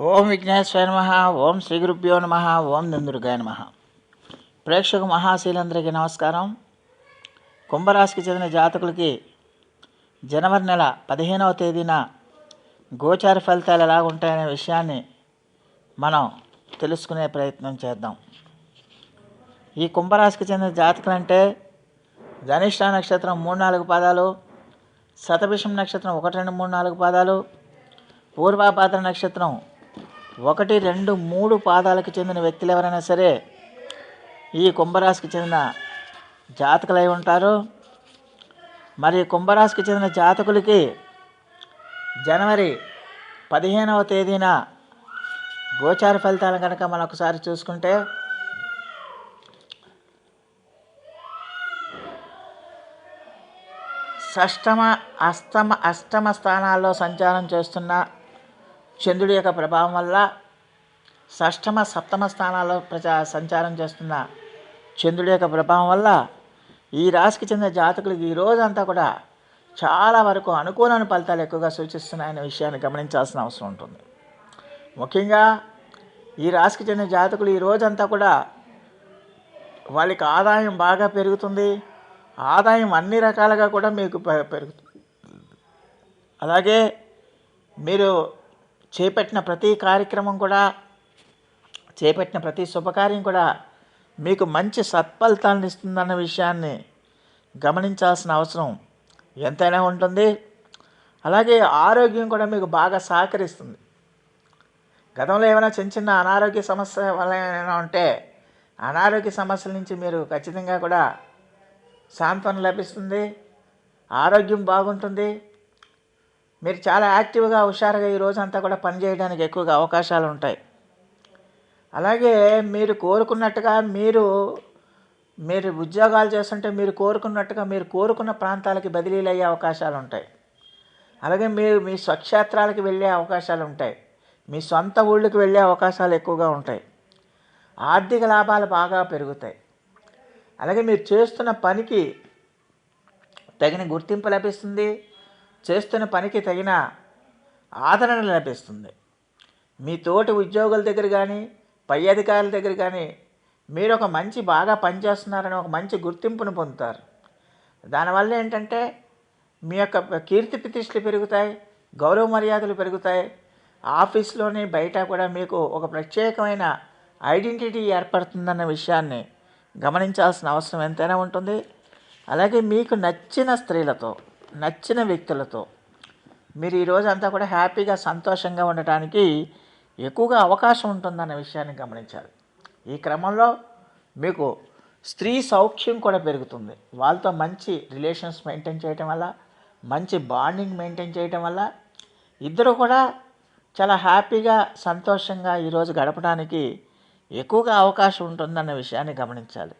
ఓం విఘ్నేశ్వర నమ ఓం శ్రీ గురుభ్యో నమ ఓం నందుర్గాయ నమ. ప్రేక్షక మహాశీలందరికీ నమస్కారం. కుంభరాశికి చెందిన జాతకులకి జనవరి నెల పదిహేనవ తేదీన గోచార ఫలితాలు ఎలా ఉంటాయనే విషయాన్ని మనం తెలుసుకునే ప్రయత్నం చేద్దాం. ఈ కుంభరాశికి చెందిన జాతకులంటే ధనిష్ట నక్షత్రం మూడు నాలుగు పాదాలు శతభిషం నక్షత్రం ఒకటి రెండు మూడు నాలుగు పాదాలు పూర్వాపాత్ర నక్షత్రం ఒకటి రెండు మూడు పాదాలకు చెందిన వ్యక్తులు ఎవరైనా సరే ఈ కుంభరాశికి చెందిన జాతకులై ఉంటారు. మరి కుంభరాశికి చెందిన జాతకులకి జనవరి పదిహేనవ తేదీన గోచార ఫలితాలు కనుక మనం ఒకసారి చూసుకుంటే షష్టమ అష్టమ అష్టమ స్థానాల్లో సంచారం చేస్తున్న చంద్రుడి యొక్క ప్రభావం వల్ల షష్టమ సప్తమ స్థానాల్లో ప్రచా సంచారం చేస్తున్న చంద్రుడి యొక్క ప్రభావం వల్ల ఈ రాశికి చెందిన జాతకులకు ఈ రోజంతా కూడా చాలా వరకు అనుకూలమైన ఫలితాలు ఎక్కువగా సూచిస్తున్నాయనే విషయాన్ని గమనించాల్సిన అవసరం ఉంటుంది. ముఖ్యంగా ఈ రాశికి చెందిన జాతకులు ఈ రోజంతా కూడా వాళ్ళకి ఆదాయం బాగా పెరుగుతుంది. ఆదాయం అన్ని రకాలుగా కూడా మీకు పెరుగుతుంది. అలాగే మీరు చేపట్టిన ప్రతి కార్యక్రమం కూడా చేపట్టిన ప్రతి శుభకార్యం కూడా మీకు మంచి సత్ఫలితాలను ఇస్తుందన్న విషయాన్ని గమనించాల్సిన అవసరం ఎంతైనా ఉంటుంది. అలాగే ఆరోగ్యం కూడా మీకు బాగా సహకరిస్తుంది. గతంలో ఏమైనా చిన్న చిన్న అనారోగ్య సమస్య వల్ల ఏమైనా ఉంటే అనారోగ్య సమస్యల నుంచి మీరు ఖచ్చితంగా కూడా సాంత్వన లభిస్తుంది. ఆరోగ్యం బాగుంటుంది. మీరు చాలా యాక్టివ్గా హుషారుగా ఈ రోజంతా కూడా పనిచేయడానికి ఎక్కువగా అవకాశాలు ఉంటాయి. అలాగే మీరు కోరుకున్నట్టుగా మీరు మీరు ఉద్యోగాలు చేస్తుంటే మీరు కోరుకున్నట్టుగా మీరు కోరుకున్న ప్రాంతాలకి బదిలీలు అయ్యే అవకాశాలు ఉంటాయి. అలాగే మీరు మీ స్వక్షేత్రాలకు వెళ్ళే అవకాశాలు ఉంటాయి. మీ సొంత ఊళ్ళకి వెళ్ళే అవకాశాలు ఎక్కువగా ఉంటాయి. ఆర్థిక లాభాలు బాగా పెరుగుతాయి. అలాగే మీరు చేస్తున్న పనికి తగిన గుర్తింపు లభిస్తుంది. చేస్తున్న పనికి తగిన ఆదరణ లభిస్తుంది. మీ తోటి ఉద్యోగుల దగ్గర కానీ పై అధికారుల దగ్గర కానీ మీరు ఒక మంచి బాగా పనిచేస్తున్నారని ఒక మంచి గుర్తింపును పొందుతారు. దానివల్ల ఏంటంటే మీ యొక్క కీర్తి ప్రతిష్టలు పెరుగుతాయి గౌరవ మర్యాదలు పెరుగుతాయి. ఆఫీస్లోని బయట కూడా మీకు ఒక ప్రత్యేకమైన ఐడెంటిటీ ఏర్పడుతుందన్న విషయాన్ని గమనించాల్సిన అవసరం ఎంతైనా ఉంటుంది. అలాగే మీకు నచ్చిన స్త్రీలతో నచ్చిన వ్యక్తులతో. మీరు ఈరోజు అంతా కూడా హ్యాపీగా సంతోషంగా ఉండటానికి ఎక్కువగా అవకాశం ఉంటుందన్న విషయాన్ని గమనించాలి. ఈ క్రమంలో మీకు స్త్రీ సౌఖ్యం కూడా పెరుగుతుంది. వాళ్ళతో మంచి రిలేషన్స్ మెయింటైన్ చేయటం వల్ల మంచి బాండింగ్ మెయింటైన్ చేయటం వల్ల ఇద్దరు కూడా చాలా హ్యాపీగా సంతోషంగా ఈరోజు గడపడానికి ఎక్కువగా అవకాశం ఉంటుందన్న విషయాన్ని గమనించాలి.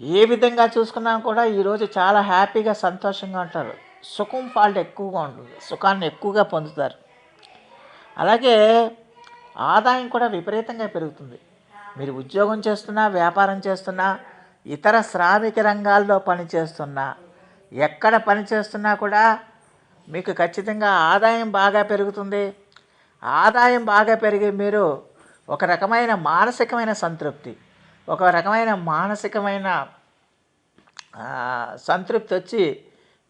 ఏ విధంగా చూసుకున్నా కూడా ఈరోజు చాలా హ్యాపీగా సంతోషంగా ఉంటారు. సుఖం ఫాల్ట్ ఎక్కువగా ఉంటుంది. సుఖాన్ని ఎక్కువగా పొందుతారు. అలాగే ఆదాయం కూడా విపరీతంగా పెరుగుతుంది. మీరు ఉద్యోగం చేస్తున్నా వ్యాపారం చేస్తున్నా ఇతర శ్రామిక రంగాల్లో పనిచేస్తున్నా ఎక్కడ పని చేస్తున్నా కూడా మీకు ఖచ్చితంగా ఆదాయం బాగా పెరుగుతుంది. ఆదాయం బాగా పెరిగి మీరు ఒక రకమైన మానసికమైన సంతృప్తి. ఒక రకమైన మానసికమైన సంతృప్తి వచ్చి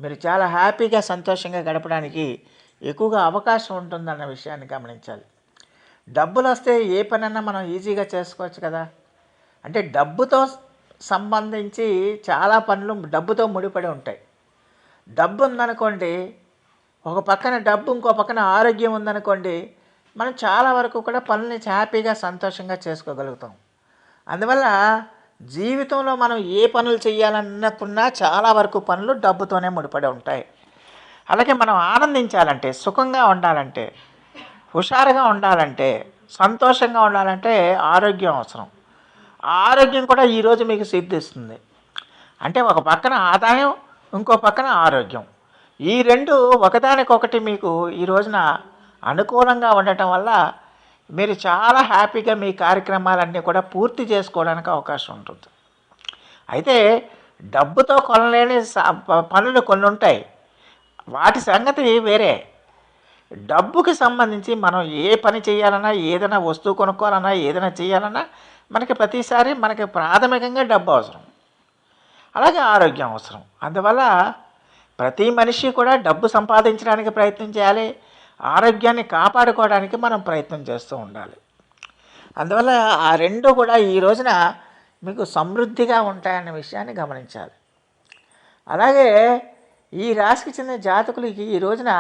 మీరు చాలా హ్యాపీగా సంతోషంగా గడపడానికి ఎక్కువగా అవకాశం ఉంటుందన్న విషయాన్ని గమనించాలి. డబ్బులు వస్తే ఏ పనన్నా మనం ఈజీగా చేసుకోవచ్చు కదా. అంటే డబ్బుతో సంబంధించి చాలా పనులు డబ్బుతో ముడిపడి ఉంటాయి. డబ్బు ఉందనుకోండి ఒక పక్కన డబ్బు ఇంకో పక్కన ఆరోగ్యం ఉందనుకోండి మనం చాలా వరకు కూడా పనుల్ని హ్యాపీగా సంతోషంగా చేసుకోగలుగుతాం. అందువల్ల జీవితంలో మనం ఏ పనులు చేయాలన్నకున్నా చాలా వరకు పనులు డబ్బుతోనే ముడిపడి ఉంటాయి. అలాగే మనం ఆనందించాలంటే సుఖంగా ఉండాలంటే హుషారుగా ఉండాలంటే సంతోషంగా ఉండాలంటే ఆరోగ్యం అవసరం. ఆరోగ్యం కూడా ఈరోజు మీకు సిద్ధిస్తుంది. అంటే ఒక పక్కన ఆదాయం ఇంకో పక్కన ఆరోగ్యం. ఈ రెండు ఒకదానికొకటి మీకు ఈ రోజున అనుకూలంగా ఉండటం వల్ల మీరు చాలా హ్యాపీగా మీ కార్యక్రమాలన్నీ కూడా పూర్తి చేసుకోవడానికి అవకాశం ఉంటుంది. అయితే డబ్బుతో కొనలేని పనులు కొన్ని ఉంటాయి. వాటి సంగతి వేరే. డబ్బుకి సంబంధించి మనం ఏ పని చేయాలన్నా ఏదైనా వస్తువు కొనుక్కోవాలన్నా ఏదైనా చేయాలన్నా మనకి ప్రతిసారి మనకి ప్రాథమికంగా డబ్బు అవసరం. అలాగే ఆరోగ్యం అవసరం. అందువల్ల ప్రతి మనిషి కూడా డబ్బు సంపాదించడానికి ప్రయత్నం చేయాలి. ఆరోగ్యాన్ని కాపాడుకోవడానికి మనం ప్రయత్నం చేస్తూ ఉండాలి. అందువల్ల ఆ రెండు కూడా ఈ రోజున మీకు సమృద్ధిగా ఉంటాయన్న విషయాన్ని గమనించాలి. అలాగే ఈ రాశికి చెందిన జాతకులకి ఈ రోజున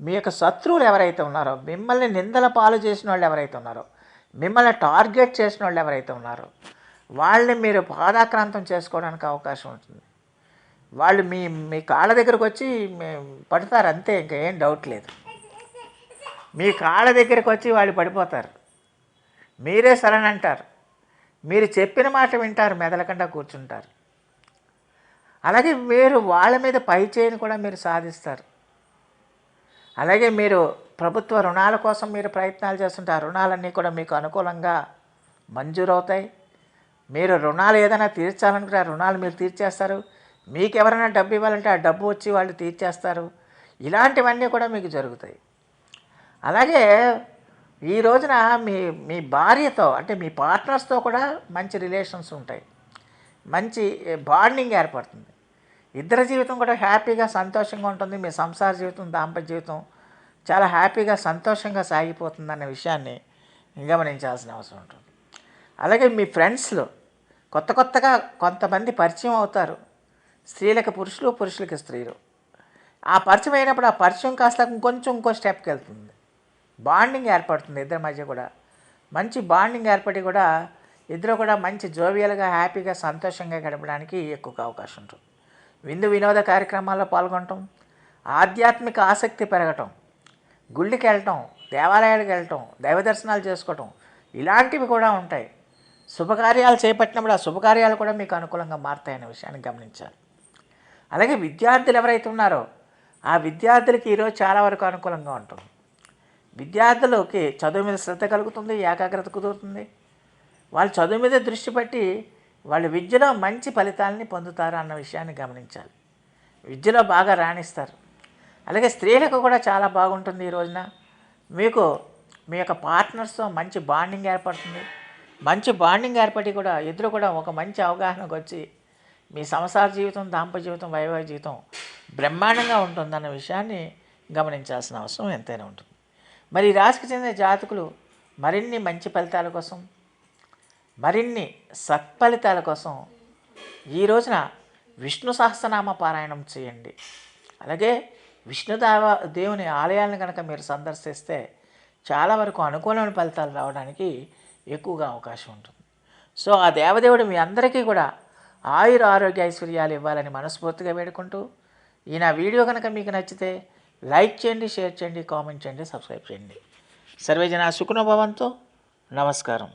మీ యొక్క శత్రువులు ఎవరైతే ఉన్నారో మిమ్మల్ని నిందల పాలు చేసిన వాళ్ళు ఎవరైతే ఉన్నారో మిమ్మల్ని టార్గెట్ చేసిన వాళ్ళు ఎవరైతే ఉన్నారో వాళ్ళని మీరు పాదాక్రాంతం చేసుకోవడానికి అవకాశం ఉంటుంది. వాళ్ళు మీ మీ కాళ్ళ దగ్గరకు వచ్చి పడతారు అంతే ఇంకా ఏం డౌట్ లేదు. మీ కాళ్ళ దగ్గరికి వచ్చి వాళ్ళు పడిపోతారు. మీరే సరనంటారు. మీరు చెప్పిన మాట వింటారు మెదలకుండా కూర్చుంటారు. అలాగే మీరు వాళ్ళ మీద పై చేయని కూడా మీరు సాధిస్తారు. అలాగే మీరు ప్రభుత్వ రుణాల కోసం మీరు ప్రయత్నాలు చేస్తుంటారు రుణాలన్నీ కూడా మీకు అనుకూలంగా మంజూరవుతాయి. మీరు రుణాలు ఏదైనా తీర్చాలనుకుంటే ఆ రుణాలు మీరు తీర్చేస్తారు. మీకు ఎవరైనా డబ్బు ఇవ్వాలంటే ఆ డబ్బు వచ్చి వాళ్ళు తీర్చేస్తారు. ఇలాంటివన్నీ కూడా మీకు జరుగుతాయి. అలాగే ఈ రోజున మీ మీ భార్యతో అంటే మీ పార్ట్నర్స్తో కూడా మంచి రిలేషన్స్ ఉంటాయి. మంచి బాండింగ్ ఏర్పడుతుంది. ఇద్దరి జీవితం కూడా హ్యాపీగా సంతోషంగా ఉంటుంది. మీ సంసార జీవితం దాంపత్య జీవితం చాలా హ్యాపీగా సంతోషంగా సాగిపోతుంది అనే విషయాన్ని గమనించాల్సిన అవసరం ఉంటుంది. అలాగే మీ ఫ్రెండ్స్లో కొత్త కొత్తగా కొంతమంది పరిచయం అవుతారు. స్త్రీలకు పురుషులు పురుషులకి స్త్రీలు. ఆ పరిచయం అయినప్పుడు ఆ పరిచయం కాస్త ఇంకొంచెం ఇంకో స్టెప్కి వెళ్తుంది. బాండింగ్ ఏర్పడుతుంది ఇద్దరి మధ్య కూడా. మంచి బాండింగ్ ఏర్పడి కూడా ఇద్దరు కూడా మంచి జోవియల్గా హ్యాపీగా సంతోషంగా గడపడానికి ఎక్కువగా అవకాశం ఉంటుంది. విందు వినోద కార్యక్రమాల్లో పాల్గొనటం ఆధ్యాత్మిక ఆసక్తి పెరగటం గుళ్ళకి వెళ్ళటం దేవాలయాలకు వెళ్ళటం దైవ దర్శనాలు చేసుకోవటం ఇలాంటివి కూడా ఉంటాయి. శుభకార్యాలు చేపట్టినప్పుడు ఆ శుభకార్యాలు కూడా మీకు అనుకూలంగా మారుతాయనే విషయాన్ని గమనించాలి. అలాగే విద్యార్థులు ఎవరైతే ఉన్నారో ఆ విద్యార్థులకి ఈరోజు చాలా వరకు అనుకూలంగా ఉంటుంది. విద్యార్థులకి చదువు మీద శ్రద్ధ కలుగుతుంది ఏకాగ్రత కుదురుతుంది. వాళ్ళు చదువు మీద దృష్టి పెట్టి వాళ్ళు విద్యలో మంచి ఫలితాలని పొందుతారు అన్న విషయాన్ని గమనించాలి. విద్యలో బాగా రాణిస్తారు. అలాగే స్త్రీలకు కూడా చాలా బాగుంటుంది ఈ రోజున. మీకు మీ యొక్క పార్ట్నర్స్తో మంచి బాండింగ్ ఏర్పడుతుంది. మంచి బాండింగ్ ఏర్పడి కూడా ఇద్దరు కూడా ఒక మంచి అవగాహనకు వచ్చి మీ సంసార జీవితం దాంపత్య జీవితం వైవాహిక జీవితం బ్రహ్మాండంగా ఉంటుందన్న విషయాన్ని గమనించాల్సిన అవసరం ఎంతైనా ఉంటుంది. మరి రాశికి చెందిన జాతకులు మరిన్ని మంచి ఫలితాల కోసం మరిన్ని సత్ఫలితాల కోసం ఈ రోజున విష్ణు సహస్రనామ పారాయణం చేయండి. అలాగే విష్ణుదేవ దేవుని ఆలయాలను కనుక మీరు సందర్శిస్తే చాలా వరకు అనుకూలమైన ఫలితాలు రావడానికి ఎక్కువగా అవకాశం ఉంటుంది. సో ఆ దేవదేవుడు మీ అందరికీ కూడా ఆయుర ఆరోగ్య ఐశ్వర్యాలు ఇవ్వాలని మనస్ఫూర్తిగా వేడుకుంటూ ఈ నా వీడియో కనుక మీకు నచ్చితే లైక్ చేయండి షేర్ చేయండి కామెంట్ చేయండి సబ్స్క్రైబ్ చేయండి. సర్వేజన సుఖనోభవంతో నమస్కారం.